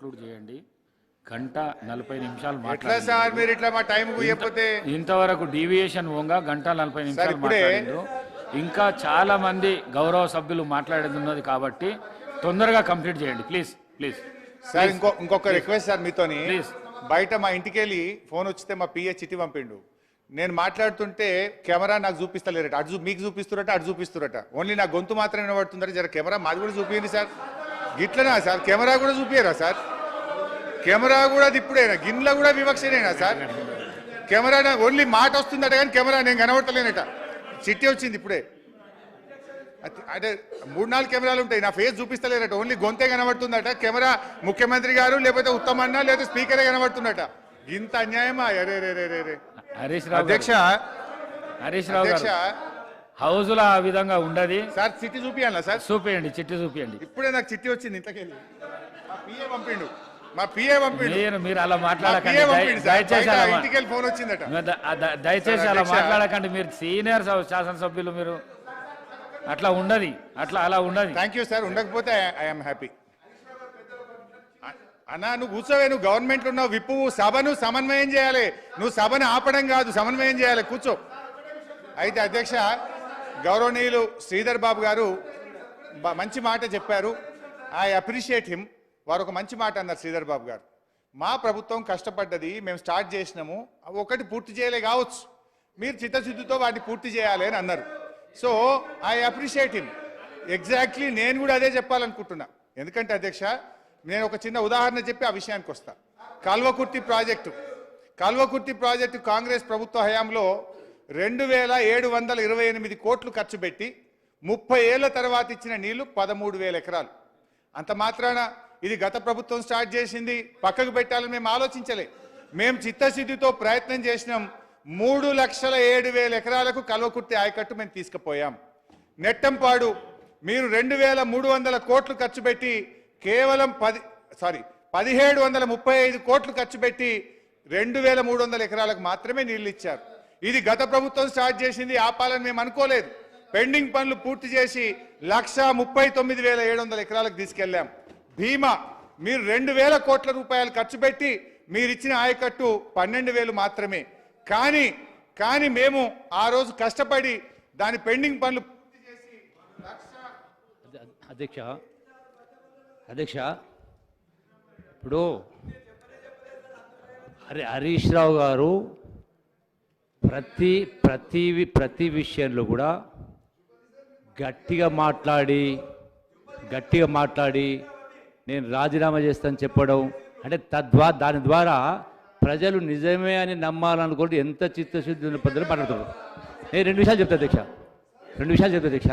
Conclude చేయండి. గంట నలభై నిమిషాలు ఎట్లా సార్ మీరు ఇట్లా మా టైం చెప్పితే ఇంతవరకు డీవియేషన్ ఓంగా గంట నలభై నిమిషాలు మాట్లాడిండ్రు ఇంకా చాలా మంది గౌరవ సభ్యులు మాట్లాడేది ఉన్నది కాబట్టి తొందరగా కంప్లీట్ చేయండి. Please please. సార్ ఇంకో ఇంకొక రిక్వెస్ట్ సార్ మీతోని. Please. బయట మా ఇంటికి వెళ్ళి ఫోన్ వచ్చితే మా పిఏ చిట్టి పంపిండు. నేను మాట్లాడుతుంటే కెమెరా నాకు చూపిస్తలేరట. అటు మీకు చూపిస్తురట అటు చూపిస్తురట. ఓన్లీ నా గొంతు మాత్రమే వినబడుతుందట. జర కెమెరా మాది కూడా చూపించండి సార్. గిట్లనా సార్. కెమెరా కూడా చూపియరా సార్? కెమెరా కూడా ఇప్పుడేనా? గిన్నెలో కూడా వివక్షనేనా సార్? కెమెరా నా- ఓన్లీ మాట వస్తుందట కానీ కెమెరా నేను కనబడతలేనట. చిట్టి వచ్చింది ఇప్పుడే. అంటే మూడు నాలుగు కెమెరాలు ఉంటాయి. నా ఫేస్ చూపిస్తలేరట ఓన్లీ గొంతే కనబడుతుందట. కెమెరా ముఖ్యమంత్రి గారు లేకపోతే ఉత్తమన్న లేకపోతే స్పీకరే కనబడుతుందట. ఇంత అన్యాయమా? అరే రే రే రే రే హరీష్ రావు అధ్యక్ష. హరీష్ రావు అధ్యక్ష. గారు హౌస్లో ఆ విధంగా ఉండదు. సార్ చిట్టి చూపియాలా సార్. చూపియండి చిట్టి చూపియండి. ఇప్పుడే నాకు చిట్టి వచ్చింది ఇంతకెళ్ళి మా పిఏ పంపిండు. మా పిఏ పంపిండు. మీరు మీరు అలా మాట్లాడకండి. దయచేసి అలా బయట మా- ఇంటికి వెళ్ళి ఫోన్ వచ్చిందట. దయచేసి అలా. మాట్లాడకండి. మీరు సీనియర్ శాసనసభ్యులు మీరు. అట్లా ఉండదు. అట్లా అలా ఉండదు. థ్యాంక్ యూ సార్ ఉండకపోతే ఐఎమ్ హ్యాపీ అన్నా నువ్వు కూర్చోవే. నువ్వు గవర్నమెంట్ ఉన్నావు. విప్పు సభను సమన్వయం చేయాలి. నువ్వు సభను ఆపడం కాదు సమన్వయం చేయాలి. కూర్చో. అయితే అధ్యక్ష గౌరవనీయులు శ్రీధర్ బాబు గారు మంచి మాట చెప్పారు. I appreciate him. వారు ఒక మంచి మాట అన్నారు శ్రీధర్ బాబు గారు. మా ప్రభుత్వం కష్టపడ్డది మేము స్టార్ట్ చేసినాము. అవి ఒకటి పూర్తి చేయలే కావచ్చు. మీరు చిత్తశుద్ధితో వాటిని పూర్తి చేయాలి అని అన్నారు. So I appreciate him. Exactly నేను కూడా అదే చెప్పాలనుకుంటున్నా. ఎందుకంటే అధ్యక్ష నేను ఒక చిన్న ఉదాహరణ చెప్పి ఆ విషయానికి వస్తా. కల్వకుర్తి ప్రాజెక్టు. కాల్వకుర్తి ప్రాజెక్టు కాంగ్రెస్ ప్రభుత్వ హయాంలో రెండు వేల ఏడు వందల ఇరవై ఎనిమిది కోట్లు ఖర్చు పెట్టి ముప్పై ఏళ్ళ తర్వాత ఇచ్చిన నీళ్ళు పదమూడు వేల ఎకరాలు. అంత మాత్రాన ఇది గత ప్రభుత్వం స్టార్ట్ చేసింది పక్కకు పెట్టాలని మేము ఆలోచించలే. మేము చిత్తశుద్ధితో ప్రయత్నం చేసినాం మూడు లక్షల ఏడు వేల ఎకరాలకు కల్వకుర్తి ఆయకట్టు మేము తీసుకుపోయాం. నెట్టంపాడు మీరు రెండు వేల మూడు వందల కోట్లు ఖర్చు పెట్టి కేవలం పది సారీ పదిహేడు వందల ముప్పై ఐదు కోట్లు ఖర్చు పెట్టి రెండు వేల మూడు వందల ఎకరాలకు మాత్రమే నీళ్ళు ఇచ్చారు. ఇది గత ప్రభుత్వం స్టార్ట్ చేసింది ఆపాలని మేము అనుకోలేదు. పెండింగ్ పనులు పూర్తి చేసి లక్ష ముప్పై తొమ్మిది వేల ఏడు వందల ఎకరాలకు తీసుకెళ్ళాం భీమా మీరు రెండు వేల కోట్ల రూపాయలు ఖర్చు పెట్టి మీరు ఇచ్చిన ఆయకట్టు పన్నెండు వేలు మాత్రమే. కానీ కానీ మేము ఆ రోజు కష్టపడి దాని పెండింగ్ పనులు పూర్తి చేసి అధ్య- అధ్యక్ష అధ్యక్ష ఇప్పుడు హరి హరీష్ రావు గారు ప్రతి ప్రతి వి- ప్రతి విషయంలో కూడా గట్టిగా మాట్లాడి గట్టిగా మాట్లాడి నేను రాజీనామా చేస్తాను చెప్పడం అంటే తద్వారా దాని ద్వారా ప్రజలు నిజమే అని నమ్మాలనుకుంటే ఎంత చిత్తశుద్ధి ఉన్న పద్ధతిలో మాట్లాడుతున్నారు. నేను రెండు విషయాలు చెప్తా దీక్ష. రెండు విషయాలు చెప్తా దీక్ష.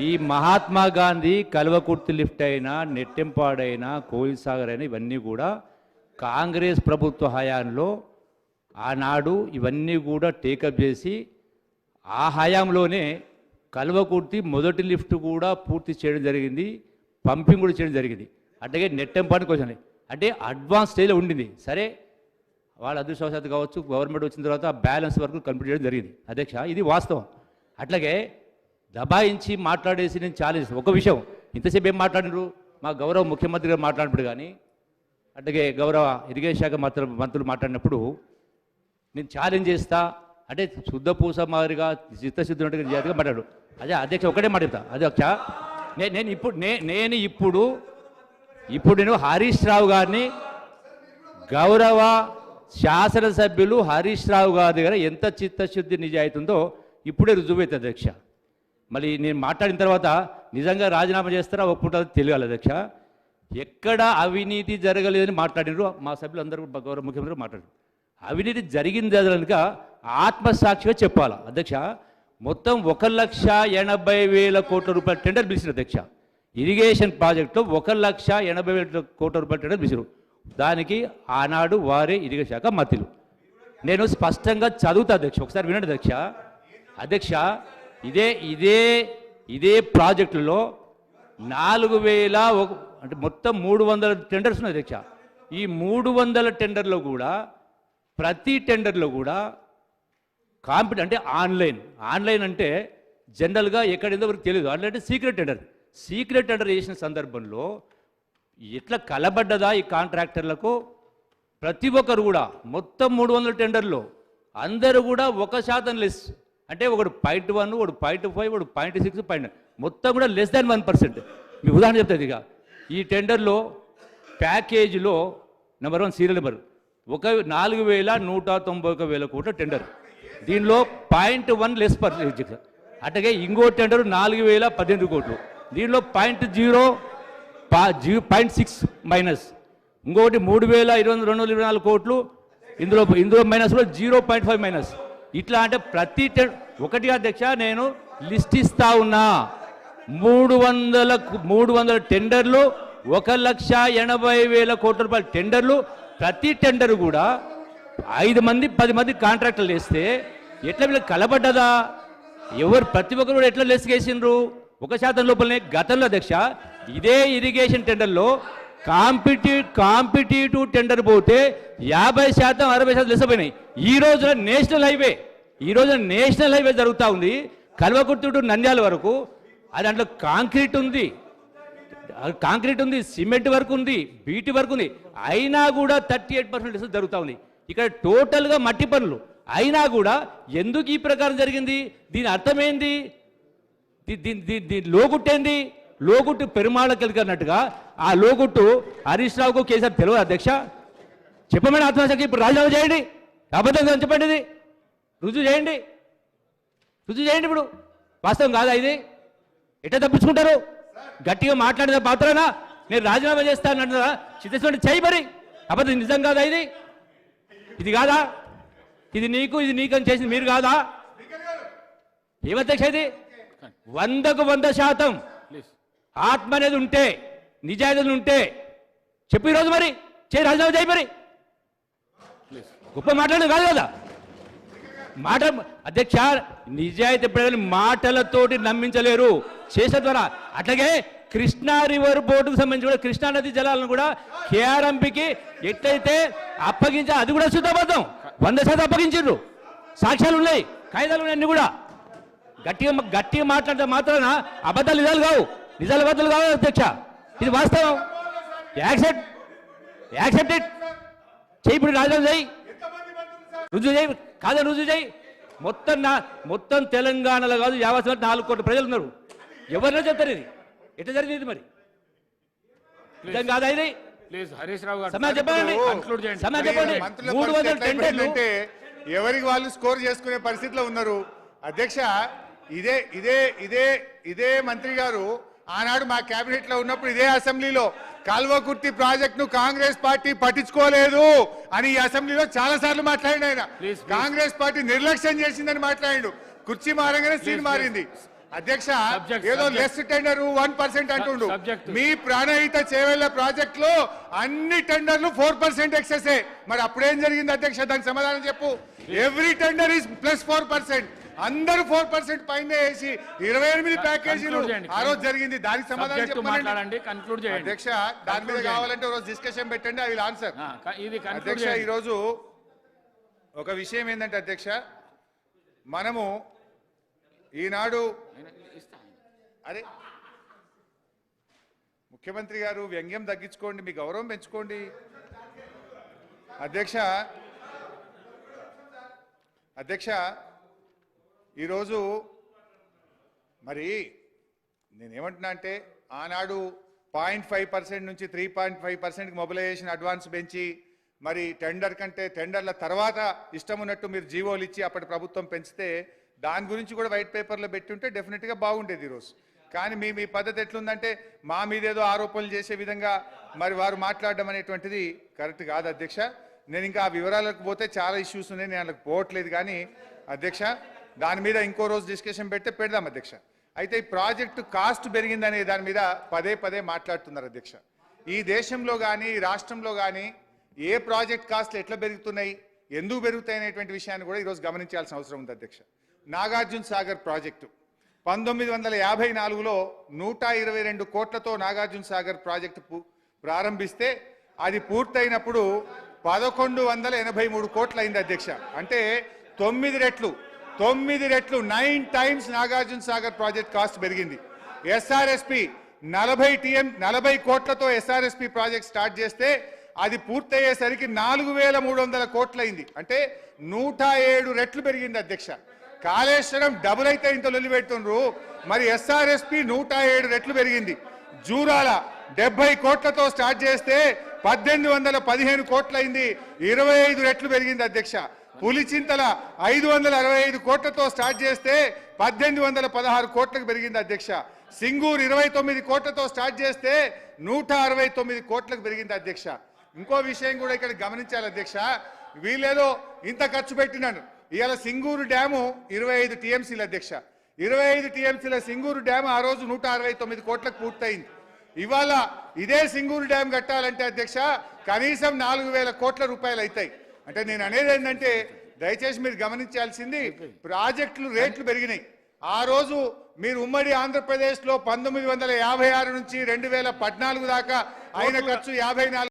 ఈ మహాత్మా గాంధీ కల్వకుర్తి లిఫ్ట్ అయినా నెట్టెంపాడైనా కోయిల్ సాగర్ అయినా ఇవన్నీ కూడా కాంగ్రెస్ ప్రభుత్వ హయాంలో ఆనాడు ఇవన్నీ కూడా టేకప్ చేసి ఆ హయాంలోనే కల్వకుర్తి మొదటి లిఫ్ట్ కూడా పూర్తి చేయడం జరిగింది పంపింగ్ కూడా చేయడం జరిగింది. అట్లాగే నెట్టెంపాడికి వచ్చింది అంటే అడ్వాన్స్ స్టేజ్లో ఉండింది. సరే వాళ్ళ అదృష్టవశాత్తు కావచ్చు గవర్నమెంట్ వచ్చిన తర్వాత ఆ బ్యాలెన్స్ వరకు కంప్లీట్ చేయడం జరిగింది. అధ్యక్ష ఇది వాస్తవం. అట్లాగే దబాయించి మాట్లాడేసి నేను ఛాలెంజ్ ఒక విషయం ఇంతసేపు ఏం మాట్లాడినారు? మా గౌరవ ముఖ్యమంత్రి గారు మాట్లాడినప్పుడు కానీ అట్లాగే గౌరవ ఇరిగేషన్ శాఖ మంత్రులు మంత్రులు మాట్లాడినప్పుడు నేను ఛాలెంజ్ చేస్తా. అంటే శుద్ధ పూస మాదిరిగా చిత్తశుద్ధి జాతిగా మాట్లాడు. అదే అధ్యక్ష ఒకటే మాట చెప్తా. అధ్యక్ష నే- నేను ఇప్పుడు నే- నేను ఇప్పుడు ఇప్పుడు నేను హరీష్ రావు గారిని గౌరవ శాసనసభ్యులు హరీష్ రావు గారి దగ్గర ఎంత చిత్తశుద్ధి నిజాయితీ ఉందో ఇప్పుడే రుజువైతే అధ్యక్ష. మళ్ళీ నేను మాట్లాడిన తర్వాత నిజంగా రాజీనామా చేస్తారా ఒప్పుకుంటారో తెలియాలి అధ్యక్ష. ఎక్కడ అవినీతి జరగలేదని మాట్లాడినారు మా సభ్యులందరూ అందరూ గౌరవ ముఖ్యమంత్రి మాట్లాడారు అవినీతి జరిగింది జరగక ఆత్మసాక్షిగా చెప్పాలి. అధ్యక్ష మొత్తం ఒక లక్ష ఎనభై వేల కోట్ల రూపాయల టెండర్ పిలిచిన అధ్యక్ష. ఇరిగేషన్ ప్రాజెక్టులో ఒక లక్ష ఎనభై వేల కోట్ల రూపాయల టెండర్ పిలిచారు. దానికి ఆనాడు వారే ఇరిగేషన్ శాఖ మతిలు నేను స్పష్టంగా చదువుతా అధ్యక్ష ఒకసారి వినండి అధ్యక్ష. అధ్యక్ష ఇదే ఇదే ఇదే ప్రాజెక్టులో నాలుగు వేల ఒక అంటే మొత్తం మూడు వందల టెండర్స్ ఉన్నాయి అధ్యక్ష. ఈ మూడు వందల టెండర్లో కూడా ప్రతి టెండర్లో కూడా కాంపిటీ అంటే ఆన్లైన్. ఆన్లైన్ అంటే జనరల్గా ఎక్కడేందో వరకు తెలియదు ఆన్లైన్ అంటే సీక్రెట్ టెండర్. సీక్రెట్ టెండర్ చేసిన సందర్భంలో ఎట్లా కలబడ్డదా ఈ కాంట్రాక్టర్లకు? ప్రతి ఒక్కరు కూడా మొత్తం మూడు వందల టెండర్లో అందరూ కూడా ఒక శాతం లెస్ అంటే ఒకడు పాయింట్ వన్ ఒకడు పాయింట్ ఫైవ్ ఒకడు పాయింట్ సిక్స్ పాయింట్ మొత్తం కూడా లెస్ దాన్ వన్ పర్సెంట్. మీ ఉదాహరణ చెప్తుంది ఇక ఈ టెండర్లో ప్యాకేజీలో నెంబర్ వన్ సీరియల్ నెంబర్. ఒక నాలుగు వేల నూట తొంభై ఒక వేల కోట్ల టెండర్. దీనిలో పాయింట్ వన్ లెస్ పర్సెంటేజ్ అట్లాగే ఇంకో టెండర్ నాలుగు వేల పద్దెనిమిది కోట్లు. దీనిలో పాయింట్ జీరో పా జీ పాయింట్ సిక్స్ మైనస్. ఇంకొకటి మూడు వేల ఇరవై రెండు వందల ఇరవై నాలుగు కోట్లు. ఇందులో ఇందులో మైనస్లో జీరో పాయింట్ ఫైవ్ మైనస్. ఇట్లా అంటే ప్రతి ఒకటి అధ్యక్ష నేను లిస్ట్ ఇస్తా ఉన్నా. మూడు వందల మూడు వందల టెండర్లు ఒక లక్ష ఎనభై వేల కోట్ల రూపాయల టెండర్లు ప్రతి టెండర్ కూడా ఐదు మంది పది మంది కాంట్రాక్టర్లు వేస్తే ఎట్లా వీళ్ళకి కలబడ్డదా? ఎవరు ప్రతి ఒక్కరు కూడా ఎట్లా లెస్కేసిండ్రు? ఒక శాతం లోపలనే గతంలో అధ్యక్ష ఇదే ఇరిగేషన్ టెండర్లో కాంపిటీ కాంపిటేటివ్ టెండర్ పోతే యాభై శాతం అరవై శాతం లెసపోయినాయి. ఈ రోజున నేషనల్ హైవే ఈ రోజున నేషనల్ హైవే జరుగుతూ ఉంది. కల్వకుర్తి టు నంద్యాల వరకు అది దాంట్లో కాంక్రీట్ ఉంది. కాంక్రీట్ ఉంది సిమెంట్ వర్క్ ఉంది బీటీ వర్క్ ఉంది. అయినా కూడా థర్టీ ఎయిట్ పర్సెంట్ జరుగుతూ ఉంది. ఇక్కడ టోటల్గా మట్టి పనులు. అయినా కూడా ఎందుకు ఈ ప్రకారం జరిగింది? దీని అర్థమైంది? దీ- దీని దీని లోగుట్టేంది లోగుట్టు పెరుమాళ్ళకి వెళ్ళినట్టుగా ఆ లోగుట్టు హరీష్ రావుకు కేసీఆర్ తెలియదు అధ్యక్ష? చెప్పమని ఆత్మహత్యకి ఇప్పుడు రాజీనామా చేయండి. అబద్ధంగా చెప్పండి ఇది. రుజువు చేయండి. రుజువు చేయండి ఇప్పుడు. వాస్తవం కాదా ఇది? ఎట్లా తప్పించుకుంటారు? గట్టిగా మాట్లాడిన పాత్రనా? నేను రాజీనామా చేస్తాను అంటున్నా చిత్తశుద్ధి చేయి మరి. అబద్ధం నిజం కాదా ఇది? ఇది కాదా? ఇది నీకు ఇది నీకు అని చేసింది మీరు కాదా? ఏమధ్యక్ష ఇది? వందకు వంద శాతం ఆత్మ అనేది ఉంటే నిజాయితీ ఉంటే చెప్పు ఈరోజు మరి. చేయి రాజీనామా చేయి మరి. గొప్ప మాట్లాడదు కాదు కదా? మాట అధ్యక్ష నిజాయితీ ప్రజలు మాటలతోటి నమ్మించలేరు. చేసే ద్వారా. అట్లాగే కృష్ణా రివర్ బోర్డుకు సంబంధించి కూడా కృష్ణా నది జలాలను కూడా కేఆర్ఎంపీకి ఎట్లయితే అప్పగించా అది కూడా శుద్ధబద్ధం వంద శాతం అప్పగించారు సాక్ష్యాలు ఉన్నాయి. కాగితాలు ఉన్నాయి అన్ని కూడా. గట్టిగా గట్టిగా మాట్లాడితే మాత్రాన అబద్ధాలు నిజాలు కావు. నిజాలు అబద్ధాలు కావు అధ్యక్ష. ఇది వాస్తవం. యాక్సెప్ట్. Accept it. చేయి ఇప్పుడు రాజీనామా చేయి. రుజువు చేయి. కాదా రుజువు చేయి మొత్తం నా మొత్తం తెలంగాణలో కాదు యావత్ నాలుగు కోట్ల ప్రజలు ఉన్నారు. ఎవరినో చెప్తారు ఇది? ఎట్లా జరిగింది ఇది మరి? నిజం కాదా ఇది? ఎవరికి వాళ్ళు స్కోర్ చేసుకునే పరిస్థితిలో ఉన్నారు? అధ్యక్ష ఇదే ఇదే ఇదే ఇదే మంత్రి గారు ఆనాడు మా కేబినెట్లో ఉన్నప్పుడు ఇదే అసెంబ్లీలో కాల్వకుర్తి ప్రాజెక్ట్ను కాంగ్రెస్ పార్టీ పట్టించుకోలేదు అని ఈ అసెంబ్లీలో చాలా సార్లు మాట్లాడిండు ఆయన. కాంగ్రెస్ పార్టీ నిర్లక్ష్యం చేసిందని మాట్లాడిండు. కుర్చీ మారంగానే సీన్ మారింది. అధ్యక్ష ఏదో. లెస్ టెండర్ వన్ పర్సెంట్ అంటుండు. మీ ప్రాణహిత చేవెళ్ళ ప్రాజెక్ట్లో అన్ని టెండర్లు ఫోర్ పర్సెంట్ ఎక్సెస్ మరి అప్పుడేం జరిగింది అధ్యక్ష? దానికి సమాధానం చెప్పు. Every tender is plus four percent అందరూ ఫోర్ పర్సెంట్ పైన వేసి ఇరవై ఎనిమిది ప్యాకేజీలు. ఆ రోజు జరిగింది. దానికి సమాధానం చెప్పండి కన్క్లూడ్ చేయండి. అధ్యక్ష దాని మీద. కావాలంటే రోజు డిస్కషన్ పెట్టండి ఐ విల్ ఆన్సర్ ఇది అధ్యక్ష ఈరోజు ఒక విషయం ఏంటంటే అధ్యక్ష మనము ఈనాడు అరే ముఖ్యమంత్రి గారు వ్యంగ్యం తగ్గించుకోండి మీ గౌరవం పెంచుకోండి. అధ్యక్ష అధ్యక్ష ఈరోజు మరి నేనేమంటున్నా అంటే ఆనాడు పాయింట్ ఫైవ్ పర్సెంట్ నుంచి త్రీ పాయింట్ ఫైవ్ పర్సెంట్కి మొబిలైజేషన్ అడ్వాన్స్ పెంచి మరి టెండర్ కంటే టెండర్ల తర్వాత ఇష్టం ఉన్నట్టు మీరు జీవోలు ఇచ్చి అప్పటి ప్రభుత్వం పెంచితే దాని గురించి కూడా వైట్ పేపర్లో పెట్టి ఉంటే డెఫినెట్గా బాగుండేది ఈరోజు. కానీ మీ మీ పద్ధతి ఎట్లుందంటే మా మీద ఏదో ఆరోపణలు చేసే విధంగా మరి వారు మాట్లాడడం అనేటువంటిది కరెక్ట్ కాదు అధ్యక్ష. నేను ఇంకా ఆ వివరాలకు పోతే చాలా ఇష్యూస్ ఉన్నాయి నేను అందులోకి పోవట్లేదు కానీ అధ్యక్ష దాని మీద ఇంకో రోజు డిస్కషన్ పెడితే పెడదాం అధ్యక్ష. అయితే ఈ ప్రాజెక్టు కాస్ట్ పెరిగిందనే దాని మీద పదే పదే మాట్లాడుతున్నారు అధ్యక్ష. ఈ దేశంలో కానీ ఈ రాష్ట్రంలో కానీ ఏ ప్రాజెక్ట్ కాస్ట్లు ఎట్లా పెరుగుతున్నాయి ఎందుకు పెరుగుతాయి అనేటువంటి విషయాన్ని కూడా ఈరోజు గమనించాల్సిన అవసరం ఉంది అధ్యక్ష. నాగార్జున సాగర్ ప్రాజెక్టు పంతొమ్మిది వందల యాభై నాలుగులో నూట ఇరవై రెండు కోట్లతో నాగార్జున సాగర్ ప్రాజెక్టు ప్రారంభిస్తే అది పూర్తయినప్పుడు పదకొండు వందల ఎనభై మూడు కోట్లు అయింది అధ్యక్ష. అంటే తొమ్మిది రెట్లు. తొమ్మిది రెట్లు nine times Nagarjuna Sagar project cost పెరిగింది. ఎస్ఆర్ఎస్పి నలభై టీఎం నలభై కోట్లతో ఎస్ఆర్ఎస్పి ప్రాజెక్ట్ స్టార్ట్ చేస్తే అది పూర్తయ్యేసరికి నాలుగు వేల మూడు వందల కోట్లయింది. అంటే నూట ఏడు రెట్లు పెరిగింది అధ్యక్ష. కాళేశ్వరం డబుల్ అయితే ఇంత లొల్లిపెడుతుండ్రు మరి ఎస్ఆర్ఎస్పి నూట ఏడు రెట్లు పెరిగింది. జూరాల డెబ్బై కోట్లతో స్టార్ట్ చేస్తే పద్దెనిమిది వందల పదిహేను కోట్లయింది. ఇరవై ఐదు రెట్లు పెరిగింది అధ్యక్ష. పులిచింతల ఐదు వందల అరవై ఐదు కోట్లతో స్టార్ట్ చేస్తే పద్దెనిమిది వందల పదహారు కోట్లకు పెరిగింది అధ్యక్ష. సింగూరు ఇరవై తొమ్మిది కోట్లతో స్టార్ట్ చేస్తే నూట అరవై తొమ్మిది కోట్లకు పెరిగింది అధ్యక్ష. ఇంకో విషయం కూడా ఇక్కడ గమనించాలి అధ్యక్ష. వీళ్ళేదో ఇంత ఖర్చు పెట్టినాను ఇవాళ సింగూరు డ్యాము ఇరవై ఐదు టీఎంసీల అధ్యక్ష. ఇరవై ఐదు టీఎంసీల సింగూరు డ్యామ్ ఆ రోజు నూట అరవై తొమ్మిది కోట్లకు పూర్తయింది. ఇవాళ ఇదే సింగూరు డ్యామ్ కట్టాలంటే అధ్యక్ష కనీసం నాలుగు వేల కోట్ల రూపాయలు అవుతాయి. అంటే నేను అనేది ఏంటంటే దయచేసి మీరు గమనించాల్సింది ప్రాజెక్టులు రేట్లు పెరిగినాయి. ఆ రోజు మీరు ఉమ్మడి ఆంధ్రప్రదేశ్లో పంతొమ్మిది వందల యాభై ఆరు నుంచి రెండు వేల పద్నాలుగు దాకా అయిన ఖర్చు యాభై నాలుగు